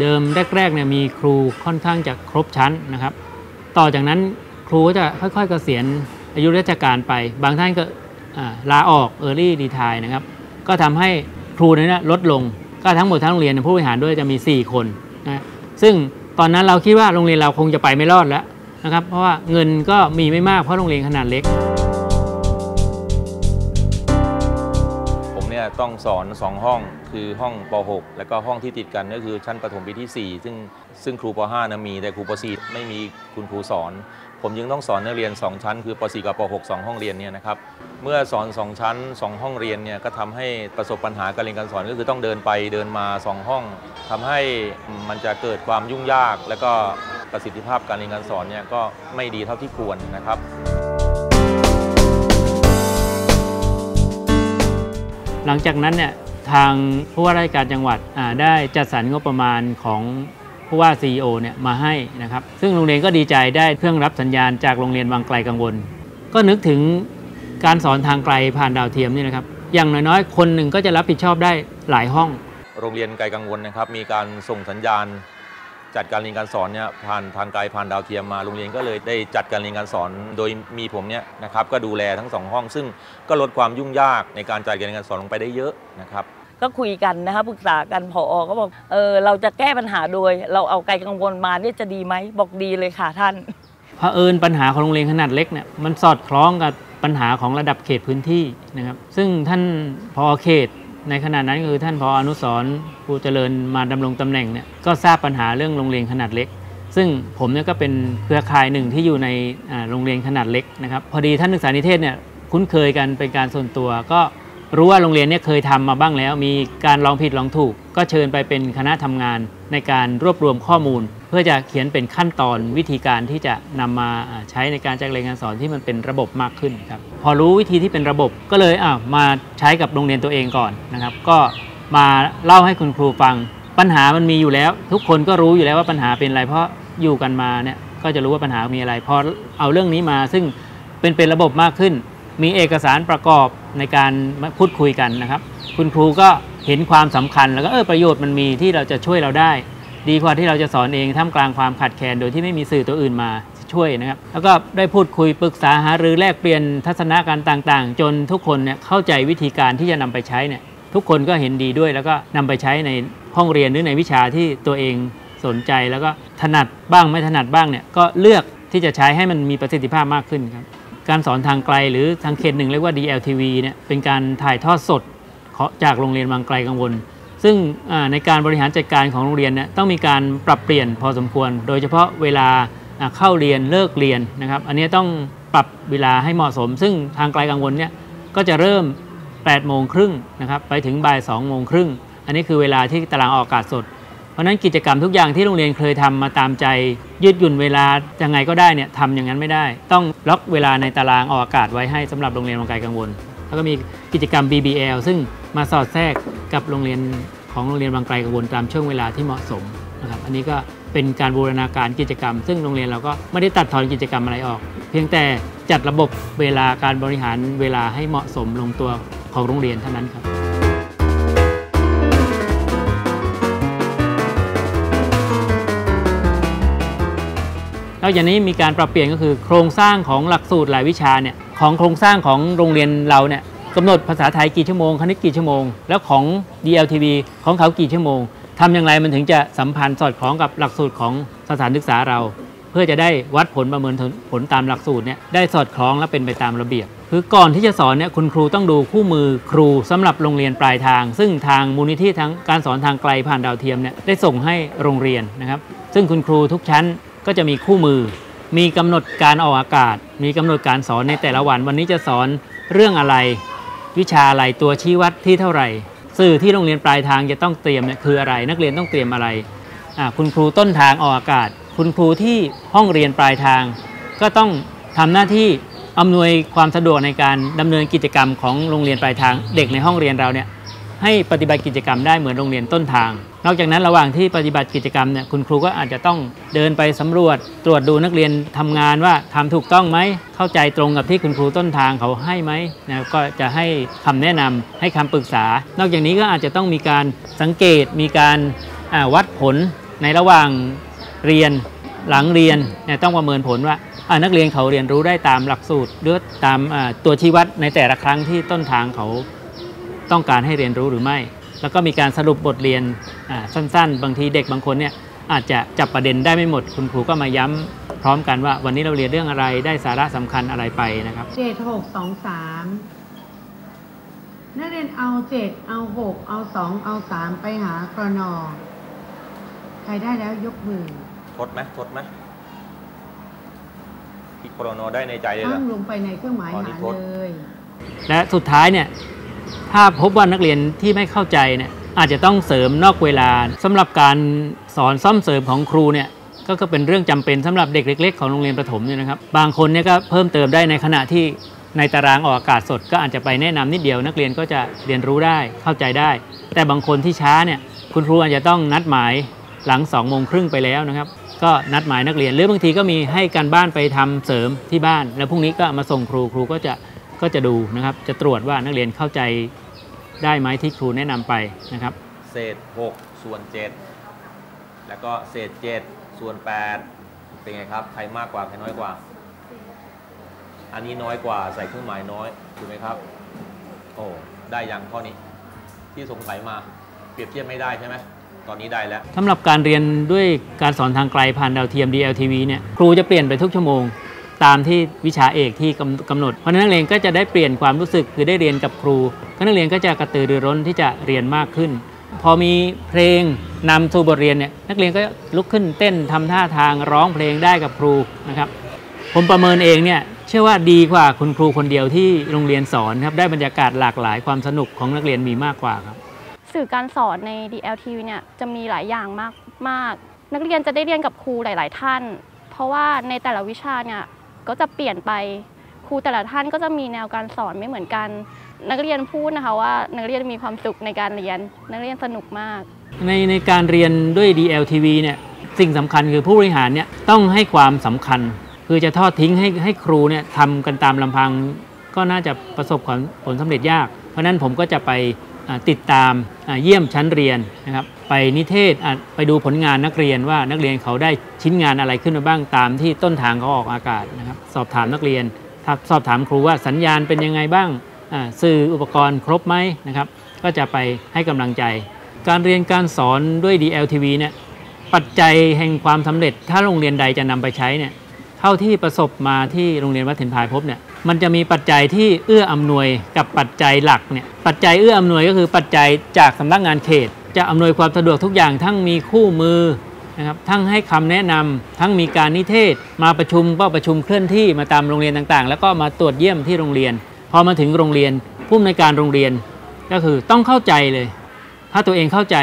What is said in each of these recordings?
เดิมแรกๆเนี่ยมีครูค่อนข้างจะครบชั้นนะครับ ต่อจากนั้นครูก็จะค่อยๆเกษียณอายุราชการไป บางท่านก็ลาออก Early Retire นะครับ ก็ทำให้ครูนี่ยลดลง ก็ทั้งหมดทั้งโรงเรียนผู้บริหารด้วยจะมี 4 คนนะซึ่งตอนนั้นเราคิดว่าโรงเรียนเราคงจะไปไม่รอดแล้วนะครับ เพราะว่าเงินก็มีไม่มากเพราะโรงเรียนขนาดเล็ก ต้องสอน 2 ห้องคือห้องป .6 แล้วก็ห้องที่ติดกันก็คือชั้นประถมปีที่ 4 ซึ่งซึ่งครูป .5 นะมีแต่ครูป .4 ไม่มีคุณครูสอน ผมยังต้องสอนนักเรียน 2 ชั้น คือป .4 กับป .6 2 ห้องเรียนเนี่ยนะครับเมื่อสอน 2 ชั้น 2 ห้องเรียนเนี่ยก็ทำให้ประสบปัญหาการเรียนการสอนก็คือต้องเดินไปเดินมา 2 ห้องทำให้มันจะเกิดความยุ่งยาก แล้วก็ประสิทธิภาพการเรียนการสอนเนี่ยก็ไม่ดีเท่าที่ควรนะครับ หลังจากนั้นเนี่ยทางผู้ว่าราชการจังหวัดได้จัดสรรงบประมาณของผู้ว่า CEO เนี่ยมาให้นะครับ ซึ่งโรงเรียนก็ดีใจได้เครื่องรับสัญญาณจากโรงเรียนวังไกลกังวล ก็นึกถึงการสอนทางไกลผ่านดาวเทียมนี่นะครับ อย่างน้อยๆ คนหนึ่งก็จะรับผิดชอบได้หลายห้อง โรงเรียนไกลกังวลนะครับ มีการส่งสัญญาณ จัดการเรียนการสอนเนี่ยผ่านทางไกลผ่านดาวเทียมมาโรงเรียนก็เลยได้จัดการเรียนการสอน โดยมีผมเนี่ยนะครับก็ดูแลทั้งสองห้อง ซึ่งก็ลดความยุ่งยากในการจัดการเรียนการสอนลงไปได้เยอะนะครับก็คุยกันนะคะปรึกษากันผอก็บอกเออเราจะแก้ปัญหาโดย เราเอาไกลกังวลมาเนี่ยจะดีไหมบอกดีเลยค่ะท่านเผอิญปัญหาของโรงเรียนขนาดเล็กเนี่ยมันสอดคล้องกับปัญหาของระดับเขตพื้นที่นะครับซึ่งท่านพอเขต ในขณะนั้นก็คือท่านพออนุสรผู้เจริญมาดำรงตำแหน่งเนี่ยก็ทราบปัญหาเรื่องโรงเรียนขนาดเล็ก ซึ่งผมเนี่ยก็เป็นเครือข่ายหนึ่งที่อยู่ในโรงเรียนขนาดเล็กนะครับพอดีท่านศึกษานิเทศเนี่ยคุ้นเคยกันเป็นการส่วนตัว ก็รู้ว่าโรงเรียนเนี่ยเคยทำมาบ้างแล้ว มีการลองผิดลองถูก ก็เชิญไปเป็นคณะทำงาน ในการรวบรวมข้อมูล เพื่อจะเขียนเป็นขั้นตอนวิธีการที่จะนำมาอ่าใช้ในการจัดเรียนการสอนที่มันเป็นระบบมากขึ้นครับพอรู้วิธีที่เป็นระบบก็เลยอ่ามาใช้กับโรงเรียนตัวเองก่อนนะครับ ก็มาเล่าให้คุณครูฟัง ปัญหามันมีอยู่แล้ว ทุกคนก็รู้อยู่แล้วว่าปัญหาเป็นอะไร เพราะอยู่กันมาเนี่ยก็จะรู้ว่าปัญหามีอะไรพอเอาเรื่องนี้มาซึ่งเป็นเป็นระบบมากขึ้น มีเอกสารประกอบในการพูดคุยกันนะครับ คุณครูก็ เห็นความสำคัญแล้วก็เออประโยชน์มันมีที่เราจะช่วยเราได้ ดีกว่าที่เราจะสอนเองท่ามกลางความขาดแคลนโดยที่ไม่มีสื่อตัวอื่นมาช่วยนะครับ แล้วก็ได้พูดคุยปรึกษาหารือแลกเปลี่ยนทัศนะการต่างๆ จนทุกคนเนี่ยเข้าใจวิธีการที่จะนำไปใช้เนี่ยทุกคนก็เห็นดีด้วย แล้วก็นำไปใช้ในห้องเรียนหรือในวิชาที่ตัวเองสนใจแล้วก็ถนัดบ้างไม่ถนัดบ้างเนี่ยก็เลือกที่จะใช้ให้มันมีประสิทธิภาพมากขึ้นครับการสอนทางไกลหรือทางเขตหนึ่งเรียกว่า DLTV เนี่ยเป็นการถ่ายทอดสด จากโรงเรียนบางไกลกังวล ซึ่งในการบริหารจัดการของโรงเรียนเนี่ยต้องมีการปรับเปลี่ยนพอสมควร โดยเฉพาะเวลาเข้าเรียนเลิกเรียนนะครับ อันนี้ต้องปรับเวลาให้เหมาะสม ซึ่งทางไกลกังวลเนี่ยก็จะเริ่ม8โมงครึ่งนะครับไปถึงบ่าย2โมงครึ่งอันนี้คือเวลาที่ตารางออกอากาศสด เพราะนั้นกิจกรรมทุกอย่างที่โรงเรียนเคยทำมาตามใจ ยืดหยุ่นเวลายังไงก็ได้เนี่ยทำอย่างนั้นไม่ได้ ต้องล็อกเวลาในตารางออกอากาศไว้ให้สำหรับโรงเรียนวังไกลกังวล แล้วก็มีกิจกรรม BBL ซึ่งมาสอดแทรกกับโรงเรียนของโรงเรียนบางไกลกังวลตามช่วงเวลาที่เหมาะสมนะครับอันนี้ก็เป็นการบูรณาการกิจกรรม ซึ่งโรงเรียนเราก็ไม่ได้ตัดทอนกิจกรรมอะไรออก เพียงแต่จัดระบบเวลาการบริหารเวลาให้เหมาะสมลงตัวของโรงเรียนเท่านั้นครับนอกจากนี้มีการปรับเปลี่ยนก็คือโครงสร้างของหลักสูตรหลายวิชาเนี่ย ของโครงสร้างของโรงเรียนเราเนี่ยกำหนดภาษาไทยกี่ชั่วโมงคณิตกี่ชั่วโมง แล้วของ DLTV ของเขากี่ชั่วโมงทำอย่างไรมันถึงจะสัมพันธ์สอดคล้องกับหลักสูตรของสถานศึกษาเรา เพื่อจะได้วัดผลประเมินผลตามหลักสูตรเนี่ยได้สอดคล้องและเป็นไปตามระเบียบ คือก่อนที่จะสอนเนี่ยคุณครูต้องดูคู่มือครูสำหรับโรงเรียนปลายทาง ซึ่งทางมูลนิธิทั้งการสอนทางไกลผ่านดาวเทียมเนี่ยได้ส่งให้โรงเรียนนะครับซึ่งคุณครูทุกชั้นก็จะมีคู่มือ มีกำหนดการออกอากาศ มีกำหนดการสอนในแต่ละวัน วันนี้จะสอนเรื่องอะไร วิชาอะไรตัวชี้วัดที่เท่าไหร่ สื่อที่โรงเรียนปลายทางจะต้องเตรียมเนี่ยคืออะไร นักเรียนต้องเตรียมอะไรอ่าคุณครูต้นทางออกอากาศ คุณครูที่ห้องเรียนปลายทาง ก็ต้องทำหน้าที่อำนวยความสะดวกในการดำเนินกิจกรรมของโรงเรียนปลายทาง เด็กในห้องเรียนเราเนี่ยให้ปฏิบัติกิจกรรมได้เหมือนโรงเรียนต้นทาง นอกจากนั้นระหว่างที่ปฏิบัติกิจกรรมเนี่ยคุณครูก็อาจจะต้องเดินไปสำรวจ ตรวจดูนักเรียนทำงานว่าทำถูกต้องไหม เข้าใจตรงกับที่คุณครูต้นทางเขาให้ไหมนะก็จะให้คำแนะนำให้คำปรึกษา นอกจากนี้ก็อาจจะต้องมีการสังเกตมีการวัดผลในระหว่างเรียนหลังเรียนเนี่ยต้องประเมินผลว่านักเรียนเขาเรียนรู้ได้ตามหลักสูตรหรือตามตัวชี้วัดในแต่ละครั้งที่ต้นทางเขาต้องการให้เรียนรู้หรือไม่ แล้วก็มีการสรุปบทเรียนอ่าสั้นๆ บางทีเด็กบางคนเนี่ยอาจจะจับประเด็นได้ไม่หมด คุณครูก็มาย้ำพร้อมกันว่าวันนี้เราเรียนเรื่องอะไรได้สาระสำคัญอะไรไปนะครับเจ็ดหกสองสามนักเรียนเอาเจ็ดเอาหกเอาสองเอาสามไปหากรนอใครได้แล้วยกมือทดไหมทดไหมพิกโครโนได้ในใจเลยเหรตั้องลงไปในเครื่องหมายอ๋อหานี่ทดเลย และสุดท้ายเนี่ย ถ้าพบว่านักเรียนที่ไม่เข้าใจเนี่ยอาจจะต้องเสริมนอกเวลาสำหรับการสอนซ่อมเสริมของครูเนี่ยก็ก็เป็นเรื่องจำเป็นสำหรับเด็กเล็ก ๆ ของโรงเรียนประถมเนี่ยนะครับ บางคนเนี่ยก็เพิ่มเติมได้ในขณะที่ในตารางออกอากาศสด ก็อาจจะไปแนะนำนิดเดียว นักเรียนก็จะเรียนรู้ได้เข้าใจได้ แต่บางคนที่ช้าเนี่ยคุณครูอาจจะต้องนัดหมายหลัง2องโมงครึ่งไปแล้วนะครับ ก็นัดหมายนักเรียนหรือบางทีก็มีให้การบ้านไปทำเสริมที่บ้าน แล้วพรุ่งนี้ก็มาส่งครูครูก็จะ ก็จะดูนะครับ จะตรวจว่านักเรียนเข้าใจได้ไหมที่ครูแนะนำไปนะครับ เศษ 6 ส่วน 7 แล้วก็เศษ 7 ส่วน 8 เป็นไงครับ ใครมากกว่า ใครน้อยกว่า อันนี้น้อยกว่าใส่เครื่องหมายน้อย ถูกไหมครับ โอ้ได้ยังข้อนี้ ที่สงสัยมาเปรียบเทียบไม่ได้ใช่ไหม ตอนนี้ได้แล้ว สำหรับการเรียนด้วยการสอนทางไกลผ่านดาวเทียม DLTV เนี่ยครูจะเปลี่ยนไปทุกชั่วโมง ตามที่วิชาเอกที่กำกำหนด เพราะนั้นนักเรียนก็จะได้เปลี่ยนความรู้สึกคือได้เรียนกับครูนักเรียนก็จะกระตือรือร้นที่จะเรียนมากขึ้น พอมีเพลงนำสู่บทเรียนเนี่ยนักเรียนก็ลุกขึ้นเต้นทำท่าทางร้องเพลงได้กับครูนะครับผมประเมินเองเนี่ยเชื่อว่าดีกว่าคุณครูคนเดียวที่โรงเรียนสอนครับได้บรรยากาศหลากหลายความสนุกของนักเรียนมีมากกว่าครับสื่อการสอนใน DLTV เนี่ยจะมีหลายอย่างมากมาก นักเรียนจะได้เรียนกับครูหลาย ๆ ท่าน เพราะว่าในแต่ละวิชาเนี่ย ก็จะเปลี่ยนไปครูแต่ละท่านก็จะมีแนวการสอนไม่เหมือนกัน นักเรียนพูดนะคะว่านักเรียนมีความสุขในการเรียน นักเรียนสนุกมาก ในในการเรียนด้วย DLTV เนี่ยสิ่งสำคัญคือผู้บริหารเนี่ยต้องให้ความสำคัญ คือจะทอดทิ้งให้ให้ครูเนี่ยทำกันตามลำพัง ก็น่าจะประสบผลสำเร็จยาก เพราะฉะนั้นผมก็จะไป ติดตามเยี่ยมชั้นเรียนนะครับไปนิเทศไปดูผลงานนักเรียนว่านักเรียนเขาได้ชิ้นงานอะไรขึ้นมาบ้างตามที่ต้นทางเขาออกอากาศนะครับสอบถามนักเรียนสอบถามครูว่าสัญญาณเป็นยังไงบ้างสื่ออุปกรณ์ครบไหมนะครับก็จะไปให้กำลังใจ การเรียนการสอนด้วย DLTV เนี่ยปัจจัยแห่งความสำเร็จถ้าโรงเรียนใดจะนำไปใช้เนี่ย เท่าที่ประสบมาที่โรงเรียนวัดถินพายพบเนี่ยมันจะมีปัจจัยที่เอื้ออำนวยกับปัจจัยหลักเนี่ยปัจจัยเอื้ออำนวยก็คือปัจจัยจากสำนักงานเขต จะอำนวยความสะดวกทุกอย่างทั้งมีคู่มือนะครับทั้งให้คำแนะนำทั้งมีการนิเทศ มาประชุมก็ประชุมเคลื่อนที่มาตามโรงเรียนต่างๆ แล้วก็มาตรวจเยี่ยมที่โรงเรียน พอมาถึงโรงเรียนผู้อำนวยการโรงเรียนก็คือต้องเข้าใจเลย ถ้าตัวเองเข้าใจ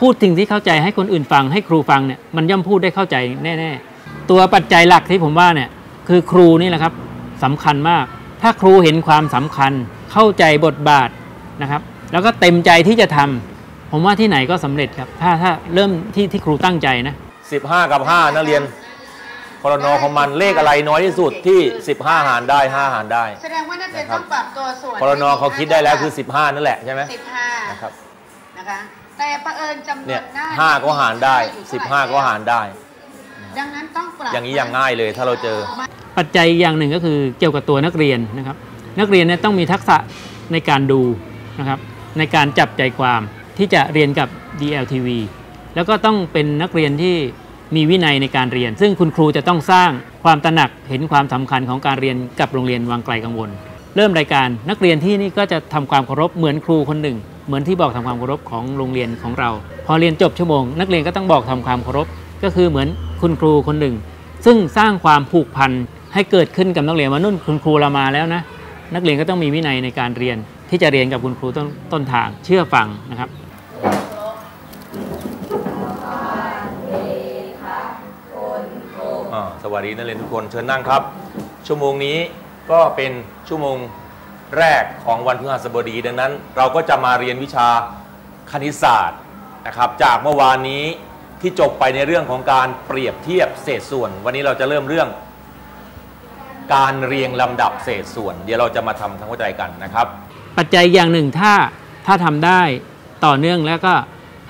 พูดสิ่งที่เข้าใจให้คนอื่นฟังให้ครูฟังเนี่ยมันย่อมพูดได้เข้าใจแน่ ๆ ตัวปัจจัยหลักที่ผมว่าเนี่ยคือครูนี่แหละครับสำคัญมาก ถ้าครูเห็นความสำคัญเข้าใจบทบาทนะครับ แล้วก็เต็มใจที่จะทำผมว่าที่ไหนก็สำเร็จครับ ถ้าถ้าเริ่มที่ที่ครูตั้งใจนะ15 กับ 5 นักเรียนพลนของมันเลขอะไรน้อยที่สุดที่ 15 หารได้ 5 หารได้แสดงว่านักเรียนนะครับต้องปรับตัวส่วนพลนเขาคิดได้แล้วคือ 15 นั่นแหละใช่ไหมสิบห้านะครับนะคะแต่ประเอิญจำนวเนี่ยนหน้าห้าก็หารได้อยู่เท่ไหร่15 ก็หารได้ ดังนั้นต้องปรับอย่างนี้อย่างง่ายเลยถ้าเราเจอ ปัจจัยอย่างหนึ่งก็คือเกี่ยวกับตัวนักเรียนนะครับ นักเรียนเนี่ยต้องมีทักษะในการดูนะครับ ในการจับใจความที่จะเรียนกับ DLTV แล้วก็ต้องเป็นนักเรียนที่มีวินัยในการเรียน ซึ่งคุณครูจะต้องสร้างความตระหนักเห็นความสำคัญของการเรียนกับโรงเรียนวังไกลกังวล เริ่มรายการนักเรียนที่นี่ก็จะทำความเคารพเหมือนครูคนหนึ่ง เหมือนที่บอกทำความเคารพของโรงเรียนของเรา พอเรียนจบชั่วโมง นักเรียนก็ต้องบอกทำความเคารพก็คือเหมือน คุณครูคนหนึ่ง ซึ่งสร้างความผูกพันให้เกิดขึ้นกับนักเรียนว่านุ่นคุณครูเรามาแล้วนะนักเรียนก็ต้องมีวินัยในการเรียนที่จะเรียนกับคุณครูต้นต้นทางเชื่อฟังนะครับสวัสดีนักเรียนทุกคนเชิญนั่งครับ ชั่วโมงนี้ก็เป็นชั่วโมงแรกของวันพฤหัสบดีดังนั้น เราก็จะมาเรียนวิชาคณิตศาสตร์นะครับ จากเมื่อวานนี้ ที่จบไปในเรื่องของการเปรียบเทียบเศษส่วน วันนี้เราจะเริ่มเรื่อง การเรียงลำดับเศษส่วน เดี๋ยวเราจะมาทำความเข้าใจกันนะครับ ปัจจัยอย่างหนึ่งถ้าถ้าทำได้ต่อเนื่องแล้วก็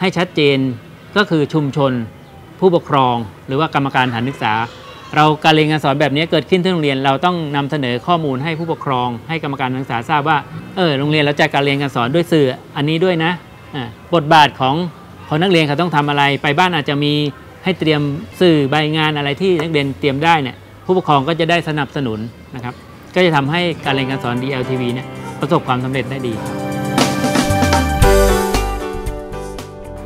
ให้ชัดเจนก็คือชุมชนผู้ปกครอง หรือว่ากรรมการสถานศึกษา เราการเรียนการสอนแบบนี้เกิดขึ้นที่โรงเรียนเราต้องนำเสนอข้อมูลให้ผู้ปกครอง ให้กรรมการสถานศึกษาทราบว่าเออโรงเรียนเราจัดการเรียนการสอนด้วยสื่ออันนี้ด้วยนะอ่าบทบาทของ องนักเรียนเขาต้องทำอะไรไปบ้านอาจจะมีให้เตรียมสื่อใบงานอะไรที่นักเรียนเตรียมได้เนี่ยผู้ปกครองก็จะได้สนับสนุนนะครับ ก็จะทำให้การเรียนการสอน DLTV เนี่ยประสบความสำเร็จได้ดี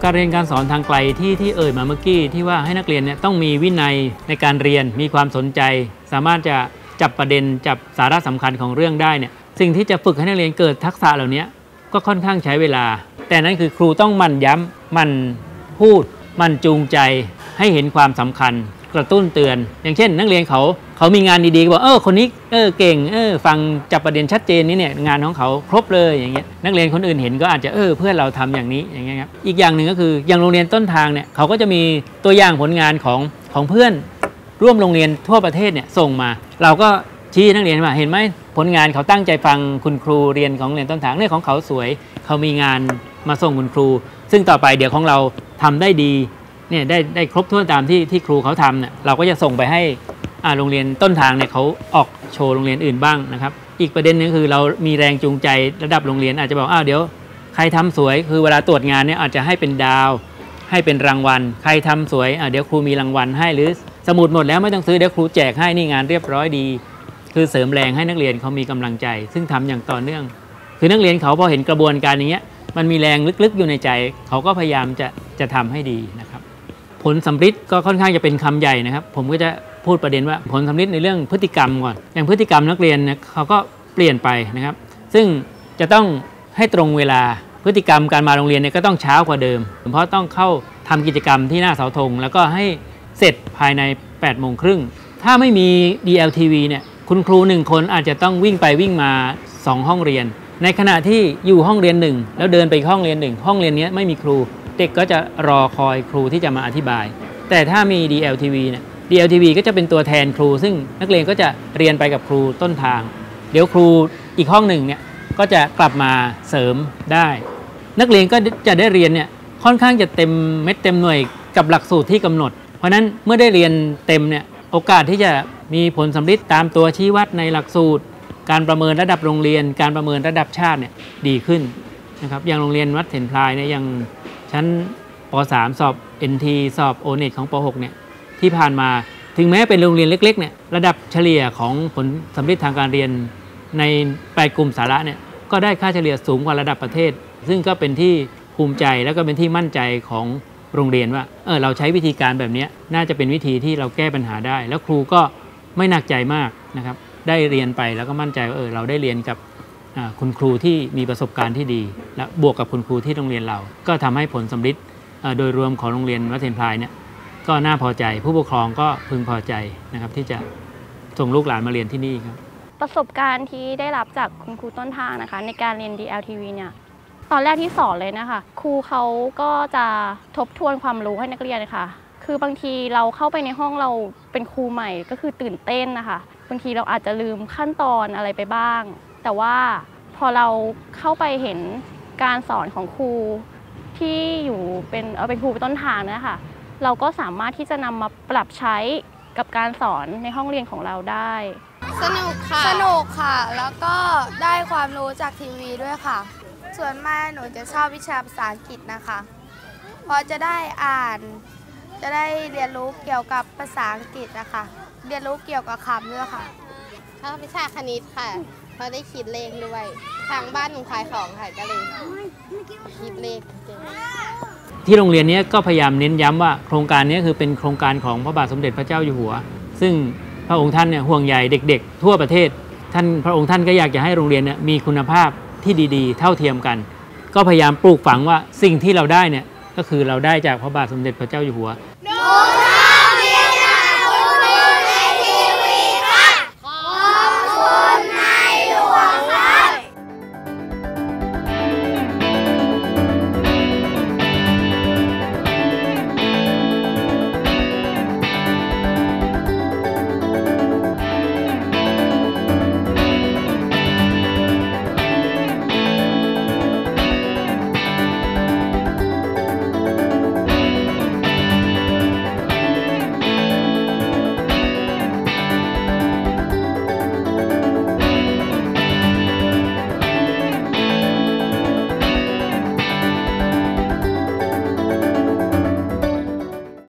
การเรียนการสอนทางไกลที่ที่เอ่ยมาเมื่อกี้ที่ว่าให้นักเรียนเนี่ยต้องมีวินัยในการเรียนมีความสนใจ สามารถจะจับประเด็นจับสาระสำคัญของเรื่องได้เนี่ยสิ่งที่จะฝึกให้นักเรียนเกิดทักษะเหล่านี้ ก็ค่อนข้างใช้เวลา แต่นั้นคือครูต้องมั่นย้ำมั่นพูด มั่นจูงใจให้เห็นความสำคัญ กระตุ้นเตือน อย่างเช่น นักเรียนเขาเขามีงานดีๆก็บอกเออคนนี้เออเก่งเออฟังจับประเด็นชัดเจนนี่เนี่ยงานของเขาครบเลยอย่างเงี้ยนักเรียนคนอื่นเห็นก็อาจจะเออเพื่อนเราทำอย่างนี้อย่างเงี้ยครับอีกอย่างหนึ่งก็คืออย่างโรงเรียนต้นทางเนี่ยเขาก็จะมีตัวอย่างผลงานของของเพื่อนร่วมโรงเรียนทั่วประเทศเนี่ยส่งมา เราก็ ชี้นักเรียนว่าเห็นไหมผลงานเขาตั้งใจฟังคุณครูเรียนของเรียนต้นทางเนี่ยของเขาสวย เขามีงานมาส่งคุณครู ซึ่งต่อไปเดี๋ยวของเราทำได้ดีเนี่ยได้ได้ครบถ้วนตามที่ที่ครูเขาทำเนี่ยเราก็จะส่งไปให้อ่าโรงเรียนต้นทางเนี่ยเขาออกโชว์โรงเรียนอื่นบ้างนะครับ อีกประเด็นหนึงคือเรามีแรงจูงใจระดับโรงเรียนอาจจะบอกอ้าวเดี๋ยวใครทำสวยคือเวลาตรวจงานเนี่ยอาจจะให้เป็นดาว ให้เป็นรางวัล ใครทำสวยอะเดี๋ยวครูมีรางวัลให้หรือสมุดหมดแล้วไม่ต้องซื้อเดี๋ยวครูแจกให้นี่งานเรียบร้อยดี คือเสริมแรงให้นักเรียนเขามีกำลังใจ ซึ่งทำอย่างต่อเนื่อง คือนักเรียนเขาพอเห็นกระบวนการอย่างเงี้ยมันมีแรงลึกๆอยู่ในใจ เขาก็พยายามจะจะทำให้ดีนะครับ ผลสำฤทธิ์ก็ค่อนข้างจะเป็นคำใหญ่นะครับ ผมก็จะพูดประเด็นว่าผลสำฤทธิ์ในเรื่องพฤติกรรมก่อน อย่างพฤติกรรมนักเรียนเนี่ยเขาก็เปลี่ยนไปนะครับ ซึ่งจะต้องให้ตรงเวลาพฤติกรรมการมาโรงเรียนเนี่ยก็ต้องเช้ากว่าเดิม เพราะต้องเข้าทำกิจกรรมที่หน้าเสาธงแล้วก็ให้เสร็จภายใน8โมงครึ่งถ้าไม่มี DLTV เนี่ย คุณครูหนึ่งคนอาจจะต้องวิ่งไปวิ่งมา 2 ห้องเรียน ในขณะที่อยู่ห้องเรียนหนึ่งแล้วเดินไปห้องเรียนหนึ่งห้องเรียนนี้ไม่มีครู เด็กก็จะรอคอยครูที่จะมาอธิบาย แต่ถ้ามี DLTV เนี่ย DLTV ก็จะเป็นตัวแทนครู ซึ่งนักเรียนก็จะเรียนไปกับครูต้นทาง เดี๋ยวครูอีกห้องหนึ่งเนี่ยก็จะกลับมาเสริมได้ นักเรียนก็จะได้เรียนเนี่ยค่อนข้างจะเต็มเม็ดเต็มหน่วยกับหลักสูตรที่กำหนด เพราะนั้นเมื่อได้เรียนเต็มเนี่ย โอกาสที่จะมีผลสำลิดตามตัวชี้วัดในหลักสูตร การประเมินระดับโรงเรียน การประเมินระดับชาติเนี่ยดีขึ้นนะครับอย่างโรงเรียนวัดเถนพลายเนี่ยยังชั้นป .3 สอบ NT สอบ o n e t ของป .6 เนี่ยที่ผ่านมาถึงแม้เป็นโรงเรียนเล็กๆเนี่ยระดับเฉลี่ยของผลสำลิดทางการเรียนในแปดกลุ่มสาระเนี่ยก็ได้ค่าเฉลี่ยสูงกว่าระดับประเทศ ซึ่งก็เป็นที่ภูมิใจแล้วก็เป็นที่มั่นใจของ โรงเรียนว่าเออเราใช้วิธีการแบบนี้น่าจะเป็นวิธีที่เราแก้ปัญหาได้ แล้วครูก็ไม่หนักใจมากนะครับได้เรียนไปแล้วก็มั่นใจว่าเออเราได้เรียนกับคุณครูที่มีประสบการณ์ที่ดี และบวกกับคุณครูที่โรงเรียนเรา ก็ทำให้ผลสำลิดโดยรวมของโรงเรียนวัดเทนพลายเนี่ยก็น่าพอใจ ผู้ปกครองก็พึงพอใจนะครับที่จะส่งลูกหลานมาเรียนที่นี่ครับประสบการณ์ที่ได้รับจากคุณครูต้นทางนะคะ ในการเรียน DLTV เนี่ย ตอนแรกที่สอนเลยนะคะ ครูเขาก็จะทบทวนความรู้ให้นักเรียนค่ะคือบางทีเราเข้าไปในห้องเราเป็นครูใหม่ก็คือตื่นเต้นนะคะ บางทีเราอาจจะลืมขั้นตอนอะไรไปบ้าง แต่ว่าพอเราเข้าไปเห็นการสอนของครูที่อยู่เป็นเออเป็นครูต้นทางนะคะ เราก็สามารถที่จะนำมาปรับใช้กับการสอนในห้องเรียนของเราได้ สนุกค่ะ สนุกค่ะ แล้วก็ได้ความรู้จากทีวีด้วยค่ะ ส่วนมากหนูจะชอบวิชาภาษาอังกฤษนะคะเพราะจะได้อ่าน จะได้เรียนรู้เกี่ยวกับภาษาอังกฤษนะคะ เรียนรู้เกี่ยวกับคำด้วยค่ะชอบวิชาคณิตค่ะเพราะได้คิดเลขด้วย ทางบ้านหนูขายของค่ะก็เลยคิดเลขเก่งที่โรงเรียนเนี้ก็พยายามเน้นย้ำว่าโครงการนี้คือเป็นโครงการของพระบาทสมเด็จพระเจ้าอยู่หัว ซึ่งพระองค์ท่านเนี่ยห่วงใยเด็ก ๆ ทั่วประเทศ ท่านพระองค์ท่านก็อยากจะให้โรงเรียนเนี่ยมีคุณภาพ ที่ดีๆ เท่าเทียมกัน ก็พยายามปลูกฝังว่าสิ่งที่เราได้เนี่ยก็คือเราได้จากพระบาทสมเด็จพระเจ้าอยู่หัว